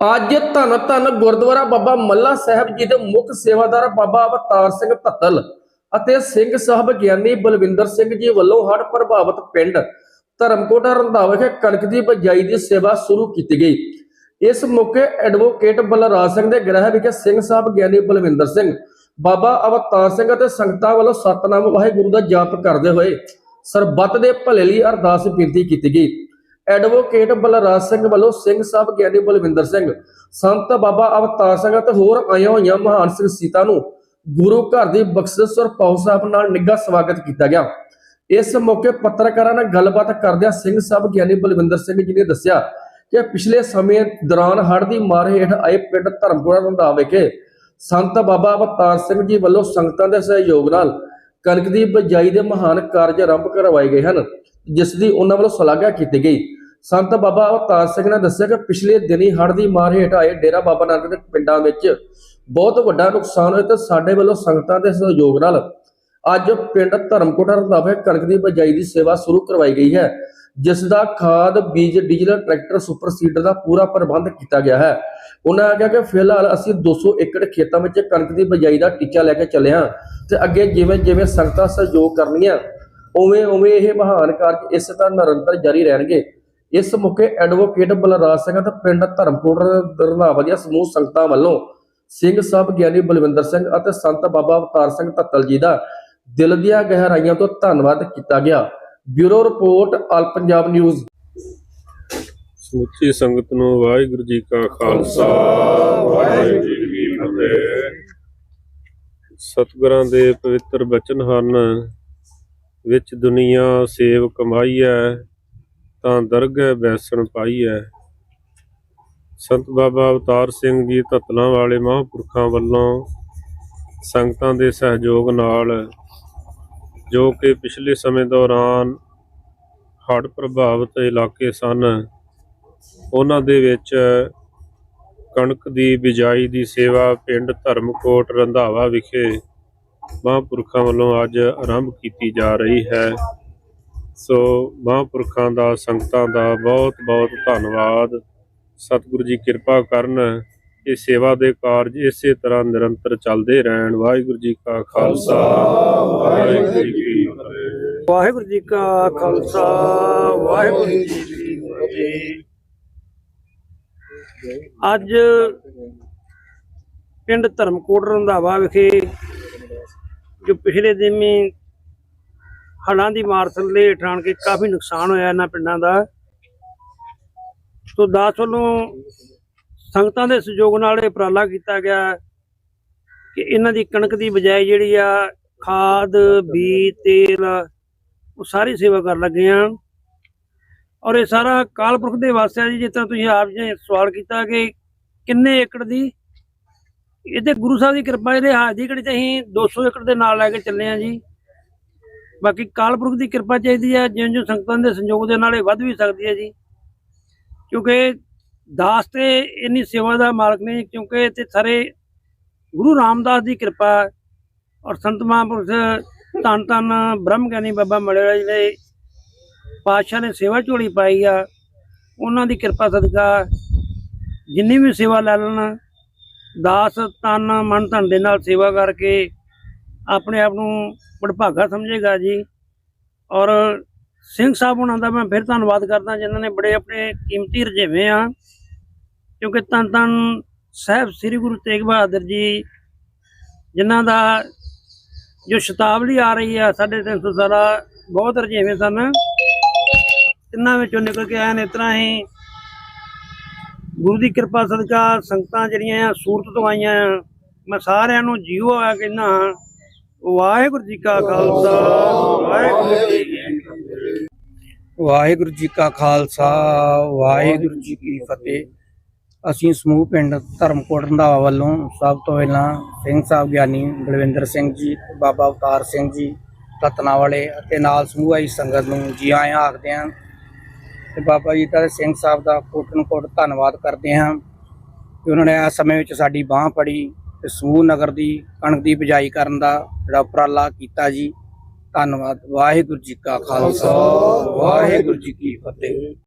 ਅੱਜ ਧੰਨ ਧੰਨ ਗੁਰਦੁਆਰਾ ਬਾਬਾ ਮੱਲਾ ਸਾਹਿਬ ਜੀ ਦੇ ਮੁੱਖ ਸੇਵਾਦਾਰ ਬਾਬਾ ਅਵਤਾਰ ਸਿੰਘ ਧੱਤਲ ਅਤੇ ਸਿੰਘ ਸਾਹਿਬ ਗਿਆਨੀ ਬਲਵਿੰਦਰ ਸਿੰਘ ਜੀ ਵੱਲੋਂ ਹੜ੍ਹ ਪ੍ਰਭਾਵਿਤ ਪਿੰਡ ਧਰਮਕੋਟ ਰੰਧਾਵਾ ਵਿਖੇ ਕਣਕ ਦੀ ਬਜਾਈ ਦੀ ਸੇਵਾ ਸ਼ੁਰੂ ਕੀਤੀ ਗਈ। ਇਸ ਮੌਕੇ ਐਡਵੋਕੇਟ ਬਲਰਾਜ ਸਿੰਘ ਦੇ ਗ੍ਰਹਿ ਵਿਖੇ ਸਿੰਘ ਸਾਹਿਬ ਗਿਆਨੀ ਬਲਵਿੰਦਰ ਸਿੰਘ, ਬਾਬਾ ਅਵਤਾਰ ਸਿੰਘ ਅਤੇ ਸੰਗਤਾਂ ਵੱਲੋਂ ਸਤਨਾਮ ਵਾਹਿਗੁਰੂ ਦਾ ਜਾਪ ਕਰਦੇ ਹੋਏ ਸਰਬੱਤ ਦੇ ਭਲੇ ਲਈ ਅਰਦਾਸ ਬੇਨਤੀ ਕੀਤੀ ਗਈ। ਐਡਵੋਕੇਟ ਬਲਰਾਜ ਸਿੰਘ ਵੱਲੋਂ ਸਿੰਘ ਸਾਹਿਬ ਗਿਆਨੀ ਬਲਵਿੰਦਰ ਸਿੰਘ, ਸੰਤ ਬਾਬਾ ਅਵਤਾਰ ਸਿੰਘ ਅਤੇ ਹੋਰ ਆਈਆਂ ਹੋਈਆਂ ਮਹਾਨ ਸਿੰਘ ਸ਼ਖਸੀਅਤਾਂ ਨੂੰ ਗੁਰੂ ਘਰ ਦੀ ਬਖਸ਼ਿਸ਼ ਔਰ ਪਾਉ ਸਾਹਿਬ ਨਾਲ ਨਿੱਘਾ ਸਵਾਗਤ ਕੀਤਾ ਗਿਆ। ਇਸ ਮੌਕੇ ਪੱਤਰਕਾਰਾਂ ਨਾਲ ਗੱਲਬਾਤ ਕਰਦਿਆਂ ਸਿੰਘ ਸਾਹਿਬ ਗਿਆਨੀ ਬਲਵਿੰਦਰ ਸਿੰਘ ਜੀ ਨੇ ਦੱਸਿਆ ਕਿ ਪਿਛਲੇ ਸਮੇਂ ਦੌਰਾਨ ਹੜ੍ਹ ਦੀ ਮਾਰ ਹੇਠ ਆਏ ਪਿੰਡ ਧਰਮਪੁਰਾ ਰੰਧਾ ਵਿਖੇ ਸੰਤ ਬਾਬਾ ਅਵਤਾਰ ਸਿੰਘ ਜੀ ਵੱਲੋਂ ਸੰਗਤਾਂ ਦੇ ਸਹਿਯੋਗ ਨਾਲ ਕਣਕ ਦੀ ਬਜਾਈ ਦੇ ਮਹਾਨ ਕਾਰਜ ਆਰੰਭ ਕਰਵਾਏ ਗਏ ਹਨ, ਜਿਸ ਦੀ ਉਹਨਾਂ ਵੱਲੋਂ ਸ਼ਲਾਘਾ ਕੀਤੀ ਗਈ। ਸੰਤ ਬਾਬਾ ਅਵਤਾਰ ਸਿੰਘ ਨੇ ਦੱਸਿਆ ਕਿ ਪਿਛਲੇ ਦਿਨੀ ਹੜ੍ਹ ਦੀ ਮਾਰ ਹੇਠ ਆਏ ਡੇਰਾ ਬਾਬਾ ਨਾਨਕ ਦੇ ਪਿੰਡਾਂ ਵਿੱਚ ਬਹੁਤ ਵੱਡਾ ਨੁਕਸਾਨ ਹੋਇਆ ਤੇ ਸਾਡੇ ਵੱਲੋਂ ਸੰਗਤਾਂ ਦੇ ਸਹਿਯੋਗ ਨਾਲ ਅੱਜ ਪਿੰਡ ਧਰਮਕੋਟ ਰੰਧਾਵੇ ਕਣਕ ਦੀ ਬਜਾਈ ਦੀ ਸੇਵਾ ਸ਼ੁਰੂ ਕਰਵਾਈ ਗਈ ਹੈ, ਜਿਸ ਦਾ ਖਾਦ, ਬੀਜ, ਡੀਜ਼ਲ, ਟਰੈਕਟਰ, ਸੁਪਰ ਸੀਡਰ ਦਾ ਪੂਰਾ ਪ੍ਰਬੰਧ ਕੀਤਾ ਗਿਆ ਹੈ। ਉਹਨਾਂ ਆਖਿਆ ਕਿ ਫਿਲਹਾਲ ਅਸੀਂ 200 ਏਕੜ ਖੇਤਾਂ ਵਿੱਚ ਕਣਕ ਦੀ ਬਜਾਈ ਦਾ ਟੀਚਾ ਲੈ ਕੇ ਚੱਲੇ ਹਾਂ ਤੇ ਅੱਗੇ ਜਿਵੇਂ ਜਿਵੇਂ ਸੰਗਤਾਂ ਸਹਿਯੋਗ ਕਰਨੀਆਂ ਉਵੇਂ ਉਵੇਂ ਇਹ ਮਹਾਨ ਕਾਰਜ ਇਸੇ ਤਰ੍ਹਾਂ ਨਿਰੰਤਰ ਜਾਰੀ ਰਹਿਣਗੇ। ਇਸ ਮੌਕੇ ਐਡਵੋਕੇਟ ਬਲਰਾਜ ਸਿੰਘ ਅਤੇ ਪਿੰਡ ਧਰਮਕੋਟ ਰੰਧਾਵਾ ਸਮੂਹ ਸੰਗਤਾਂ ਵੱਲੋਂ ਸਿੰਘ ਸਾਹਿਬ ਗਿਆਨੀ ਬਲਵਿੰਦਰ ਸਿੰਘ ਅਤੇ ਸੰਤ ਬਾਬਾ ਅਵਤਾਰ ਸਿੰਘ ਧੱਤਲ ਜੀ ਦਾ ਦਿਲ ਦੀਆਂ ਗਹਿਰਾਈਆਂ ਤੋਂ ਧੰਨਵਾਦ ਕੀਤਾ ਗਿਆ। Bureau report, All Punjab News. ਸਮੁੱਚੀ ਸੰਗਤ ਨੂੰ ਵਾਹਿਗੁਰੂ ਜੀ ਕਾ ਖਾਲਸਾ, ਵਾਹਿਗੁਰੂ ਜੀ ਕੀ ਫਤਿਹ। ਸਤਿਗੁਰਾਂ ਦੇ ਪਵਿੱਤਰ ਬਚਨ ਹਨ, ਵਿੱਚ ਦੁਨੀਆ ਸੇਵ ਹੈ ਤਾਂ ਦਰਗਹਿ ਬੈਸਣ ਪਾਈਐ ਸੰਤ ਬਾਬਾ ਅਵਤਾਰ ਸਿੰਘ ਜੀ ਧਤਲਾਂ ਵਾਲੇ ਮਹਾਂਪੁਰਖਾਂ ਵੱਲੋਂ ਸੰਗਤਾਂ ਦੇ ਸਹਿਯੋਗ ਨਾਲ ਜੋ ਕਿ ਪਿਛਲੇ ਸਮੇਂ ਦੌਰਾਨ ਹੜ੍ਹ ਪ੍ਰਭਾਵਿਤ ਇਲਾਕੇ ਸਨ, ਉਹਨਾਂ ਦੇ ਵਿੱਚ ਕਣਕ ਦੀ ਬਿਜਾਈ ਦੀ ਸੇਵਾ ਪਿੰਡ ਧਰਮਕੋਟ ਰੰਧਾਵਾ ਵਿਖੇ ਮਹਾਂਪੁਰਖਾਂ ਵੱਲੋਂ ਅੱਜ ਆਰੰਭ ਕੀਤੀ ਜਾ ਰਹੀ ਹੈ। ਸੋ ਮਹਾਂਪੁਰਖਾਂ ਦਾ, ਸੰਗਤਾਂ ਦਾ ਬਹੁਤ ਬਹੁਤ ਧੰਨਵਾਦ। ਸਤਿਗੁਰੂ ਜੀ ਕਿਰਪਾ ਕਰਨ, ਇਹ ਸੇਵਾ ਦੇ ਕਾਰਜ ਇਸੇ ਤਰ੍ਹਾਂ ਨਿਰੰਤਰ ਚੱਲਦੇ ਰਹਿਣ। ਵਾਹਿਗੁਰੂ ਜੀ ਕਾ ਖਾਲਸਾ, ਵਾਹਿਗੁਰੂ ਜੀ ਕੀ ਫਤਿਹ। ਵਾਹਿਗੁਰੂ ਜੀ ਕਾ ਖਾਲਸਾ, ਵਾਹਿਗੁਰੂ ਜੀ ਕੀ ਫਤਿਹ। ਅੱਜ ਪਿੰਡ ਧਰਮਕੋਟ ਰੰਧਾਵਾ ਵਿਖੇ ਜੋ ਪਿਛਲੇ ਦਿਨ ਹੜ੍ਹਾਂ ਦੀ ਮਾਰ ਥੱਲੇ ਹੇਠ ਕੇ ਕਾਫੀ ਨੁਕਸਾਨ ਹੋਇਆ ਇਹਨਾਂ ਪਿੰਡਾਂ ਦਾ। ਸੋ ਦਾਸ ਵੱਲੋਂ ਸੰਗਤਾਂ ਦੇ ਸਹਿਯੋਗ ਨਾਲ ਇਹ ਉਪਰਾਲਾ ਕੀਤਾ ਗਿਆ ਕਿ ਇਹਨਾਂ ਦੀ ਕਣਕ ਦੀ ਬਜਾਏ ਜਿਹੜੀ ਆ, ਖਾਦ ਬੀ ਤੇਲ, ਉਹ ਸਾਰੀ ਸੇਵਾ ਕਰਨ ਲੱਗੇ ਆ ਔਰ ਇਹ ਸਾਰਾ ਕਾਲਪੁਰਖ ਦੇ ਵਾਸਤੇ ਆ ਜੀ, ਜਿਸ ਤੁਸੀਂ ਆਪ ਜੀ ਸਵਾਲ ਕੀਤਾ ਕਿ ਕਿੰਨੇ ਏਕੜ ਦੀ? ਇਹ ਤੇ ਗੁਰੂ ਸਾਹਿਬ ਦੀ ਕਿਰਪਾ, ਇਹਦੇ ਹਾਜ਼ਰੀ ਕਿਹੜੀ ਤੇ ਅਸੀਂ 200 ਏਕੜ ਦੇ ਨਾਲ ਲੈ ਕੇ ਚੱਲੇ ਆ ਜੀ। ਬਾਕੀ ਕਾਲਪੁਰਖ ਦੀ ਕਿਰਪਾ ਚਾਹੀਦੀ ਹੈ ਜਿਉਂ ਜਿਉਂ ਸੰਗਤਾਂ ਦੇ ਸੰਯੋਗ ਦੇ ਨਾਲ ਇਹ ਵੱਧ ਵੀ ਸਕਦੀ ਹੈ ਜੀ। ਕਿਉਂਕਿ ਦਾਸ ਤੇ ਇੰਨੀ ਸੇਵਾ ਦਾ ਮਾਲਕ ਨਹੀਂ, ਕਿਉਂਕਿ ਤੇ ਸਾਰੇ ਗੁਰੂ ਰਾਮਦਾਸ ਦੀ ਕਿਰਪਾ ਔਰ ਸੰਤ ਮਹਾਂਪੁਰਸ਼ ਧੰਨ ਧੰਨ ਬ੍ਰਹਮ ਗਿਆਨੀ ਬਾਬਾ ਮੜੇਰਾ ਜੀ ਨੇ ਪਾਤਸ਼ਾਹ ਨੇ ਸੇਵਾ ਝੋਲੀ ਪਾਈ ਆ, ਉਹਨਾਂ ਦੀ ਕਿਰਪਾ ਸਦਕਾ ਜਿੰਨੀ ਵੀ ਸੇਵਾ ਲੈ ਲੈਣ, ਦਾਸ ਤਨ ਮਨ ਧਨ ਦੇ ਨਾਲ ਸੇਵਾ ਕਰਕੇ ਆਪਣੇ ਆਪ ਨੂੰ ਬੜਭਾਗਾ ਸਮਝੇਗਾ ਜੀ। ਔਰ ਸਿੰਘ ਸਾਹਿਬ ਉਹਨਾਂ ਦਾ ਮੈਂ ਫਿਰ ਧੰਨਵਾਦ ਕਰਦਾ, ਜਿਨ੍ਹਾਂ ਨੇ ਬੜੇ ਆਪਣੇ ਕੀਮਤੀ ਰਜੇਵੇਂ ਆ। ਕਿਉਂਕਿ ਧੰਨ ਧੰਨ ਸਾਹਿਬ ਸ੍ਰੀ ਗੁਰੂ ਤੇਗ ਬਹਾਦਰ ਜੀ, ਜਿਨ੍ਹਾਂ ਦਾ ਜੋ ਸ਼ਤਾਬਦੀ ਆ ਰਹੀ ਆ 350 ਸਾਲਾ ਬਹੁਤ ਰਜੇਵੇਂ ਸਨ। ਤਿੰਨਾਂ ਵਿੱਚੋਂ ਨਿਕਲ ਕੇ ਆਏ ਨੇ, ਇਸ ਤਰ੍ਹਾਂ ਹੀ ਗੁਰੂ ਦੀ ਕਿਰਪਾ ਸਦਕਾ ਸੰਗਤਾਂ ਜਿਹੜੀਆਂ ਆ, ਸੂਰਤ ਤੋਂ ਆਈਆਂ ਮੈਂ ਸਾਰਿਆਂ ਨੂੰ ਜੀਓ ਆ ਕਹਿੰਦਾ ਵਾਹਿਗੁਰੂ ਜੀ ਕਾ ਖਾਲਸਾ, ਵਾਹਿਗੁਰੂ ਜੀ ਕੀ ਫਤਿਹ। ਵਾਹਿਗੁਰੂ ਜੀ ਕਾ ਖਾਲਸਾ, ਵਾਹਿਗੁਰੂ ਜੀ ਕੀ ਫਤਿਹ। ਅਸੀਂ ਸਮੂਹ ਪਿੰਡ ਧਰਮਕੋਟ ਰੰਧਾਵਾ ਵੱਲੋਂ ਸਭ ਤੋਂ ਪਹਿਲਾਂ ਸਿੰਘ ਸਾਹਿਬ ਗਿਆਨੀ ਬਲਵਿੰਦਰ ਸਿੰਘ ਜੀ, ਬਾਬਾ ਅਵਤਾਰ ਸਿੰਘ ਜੀ ਰਤਨਾ ਵਾਲੇ ਅਤੇ ਨਾਲ ਸਮੂਹ ਆਈ ਸੰਗਤ ਨੂੰ ਜੀ ਆਇਆਂ ਆਖਦੇ ਹਾਂ। ਤੇ ਬਾਬਾ ਜੀ ਦਾ ਸਿੰਘ ਸਾਹਿਬ ਦਾ ਕੋਟਨ ਕੋਟ ਧੰਨਵਾਦ ਕਰਦੇ ਹਾਂ ਕਿ ਉਹਨਾਂ ਨੇ ਇਸ ਸਮੇਂ ਵਿੱਚ ਸਾਡੀ ਬਾਹ ਫੜੀ। ਤੇ ਸਮੂਹ ਨਗਰ ਦੀ ਕਣਕ ਦੀ ਬਿਜਾਈ ਕਰਨ ਦਾ ਜਿਹੜਾ ਉਪਰਾਲਾ ਕੀਤਾ ਜੀ। ਧੰਨਵਾਦ। ਵਾਹਿਗੁਰੂ ਜੀ ਕਾ ਖਾਲਸਾ। ਵਾਹਿਗੁਰੂ ਜੀ ਕੀ ਫਤਿਹ।